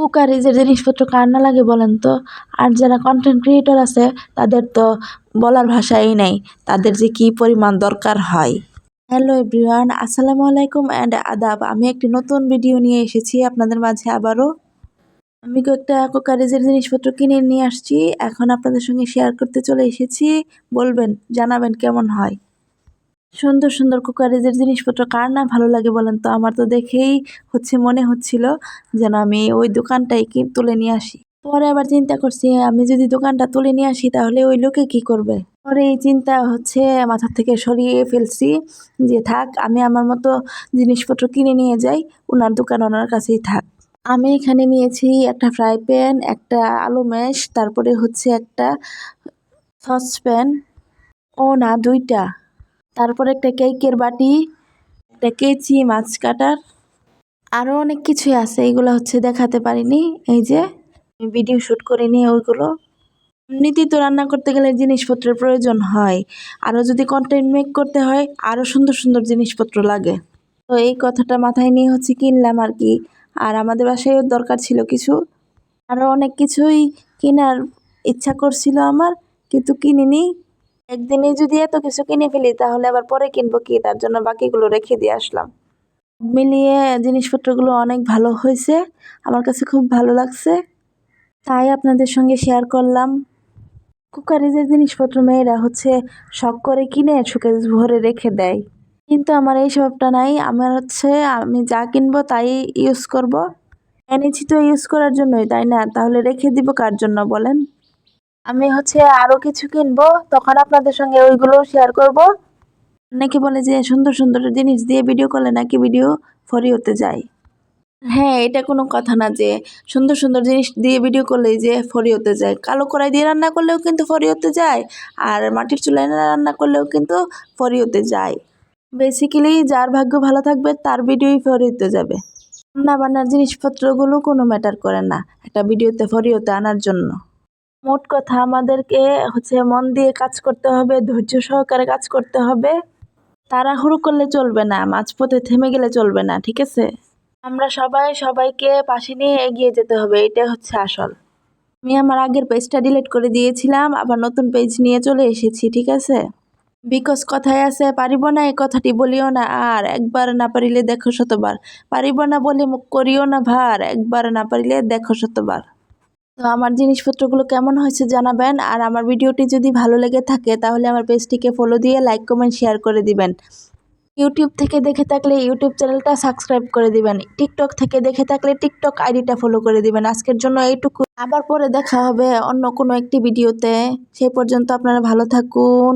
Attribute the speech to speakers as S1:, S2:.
S1: কুকারিজের জিনিসপত্র কার না লাগে বলেন তো? আর যারা কন্টেন্ট ক্রিয়েটর আছে, তাদের তো বলার ভাষাই নেই। তাদের যে কি পরিমাণ দরকার হয়। হ্যালো এভরিওয়ান আসসালামু আলাইকুম অ্যান্ড আদাব। আমি একটি নতুন ভিডিও নিয়ে এসেছি আপনাদের মাঝে আবারও। আমি কয়েকটা কুকারিজের জিনিসপত্র কিনে নিয়ে আসছি, এখন আপনাদের সঙ্গে শেয়ার করতে চলে এসেছি। বলবেন, জানাবেন কেমন হয়? সুন্দর সুন্দর কুকারেজের জিনিসপত্র কার না ভালো লাগে বলেন তো? আমার তো দেখেই হচ্ছে মনে হচ্ছিল যেন আমি ওই দোকানটাই কি তুলে নিয়ে আসি। পরে আবার চিন্তা করছি, আমি যদি দোকানটা তুলে নিয়ে আসি তাহলে ওই লোকে কি করবে? পরে এই চিন্তা হচ্ছে মাথা থেকে সরিয়ে ফেলছি যে থাক, আমি আমার মতো জিনিসপত্র কিনে নিয়ে যাই ওনার দোকান ওনার কাছেই থাক। আমি এখানে নিয়েছি একটা ফ্রাই প্যান, একটা আলু ম্যাশ, তারপরে হচ্ছে একটা সসপ্যান। ও না, দুইটা। তারপরে একটা কেকের বাটি, একটা কেচি, মাছ কাটার আরও অনেক কিছুই আছে, এগুলো হচ্ছে দেখাতে পারিনি, এই যে ভিডিও শ্যুট করিনি ওইগুলো। এমনিতেই তো রান্না করতে গেলে জিনিসপত্রের প্রয়োজন হয় আরও যদি কন্টেন্ট মেক করতে হয় আরও সুন্দর সুন্দর জিনিসপত্র লাগে। তো এই কথাটা মাথায় নিয়ে হচ্ছে কিনলাম আর কি, আর আমাদের বাসায়ও দরকার ছিল কিছু। আরও অনেক কিছুই কেনার ইচ্ছা করছিল আমার, কিন্তু কিনিনি। একদিনে যদি এত কিছু কিনে ফেলি, তাহলে আবার পরে কিনবো কি? তার জন্য বাকিগুলো রেখে দিয়ে আসলাম। মিলিয়ে জিনিসপত্রগুলো অনেক ভালো হয়েছে। আমার কাছে খুব ভালো লাগছে। তাই আপনাদের সঙ্গে শেয়ার করলাম। কুকারিজের জিনিসপত্র মেয়েরা হচ্ছে শখ করে কিনে শুকে ভরে রেখে দেয়। কিন্তু আমার এই স্বভাবটা নাই। আমার হচ্ছে আমি যা কিনবো তাই ইউজ করব। এনেছি তো ইউজ করার জন্যই, তাই না? তাহলে রেখে দিব কার জন্য বলেন? আমি হচ্ছে আরও কিছু কিনবো, তখন আপনাদের সঙ্গে ওইগুলো শেয়ার করব। অনেকে বলে যে সুন্দর সুন্দর জিনিস দিয়ে ভিডিও করলে নাকি ভিডিও ফরি হতে যায়। হ্যাঁ এটা কোনো কথা না যে সুন্দর সুন্দর জিনিস দিয়ে ভিডিও করলেই যে ফরি হতে যায়। কালো কড়াই দিয়ে রান্না করলেও কিন্তু ফরি হতে যায়, আর মাটির চুলায় রান্না করলেও কিন্তু ফরি হতে যায়। বেসিক্যালি যার ভাগ্য ভালো থাকবে, তার ভিডিওই ফরি হতে যাবে। রান্না বান্নার জিনিসপত্রগুলো কোনো ম্যাটার করে না, একটা ভিডিওতে ফরি হতে আনার জন্য। মোট কথা আমাদেরকে হচ্ছে মন দিয়ে কাজ করতে হবে, ধৈর্য সহকারে কাজ করতে হবে। তাড়াহুড়ো করলে চলবে না, মাঝপথে থেমে গেলে চলবে না, ঠিক আছে? আমরা সবাই সবাইকে পাশে নিয়ে এগিয়ে যেতে হবে এটা হচ্ছে আসল। আমি আমার আগের পেজটা ডিলিট করে দিয়েছিলাম, আবার নতুন পেজ নিয়ে চলে এসেছি, ঠিক আছে? বিকজ কথায় আছে, পারিব না এই কথাটি বলিও না, আর একবার না পারিলে দেখো শতবার। পারিব না বলে মুখ করিও না ভার, একবার না পারিলে দেখো শতবার। তো আমার জিনিসপত্রগুলো কেমন হয়েছে জানাবেন। আর আমার ভিডিওটি যদি ভালো লেগে থাকে, তাহলে আমার পেজটিকে ফলো দিয়ে লাইক কমেন্ট শেয়ার করে দিবেন। ইউটিউব থেকে দেখে থাকলে ইউটিউব চ্যানেলটা সাবস্ক্রাইব করে দিবেন। টিকটক থেকে দেখে থাকলে টিকটক আইডিটা ফলো করে দিবেন। আজকের জন্য এইটুকু। আবার পরে দেখা হবে অন্য কোনো একটি ভিডিওতে। সেই পর্যন্ত আপনারা ভালো থাকুন।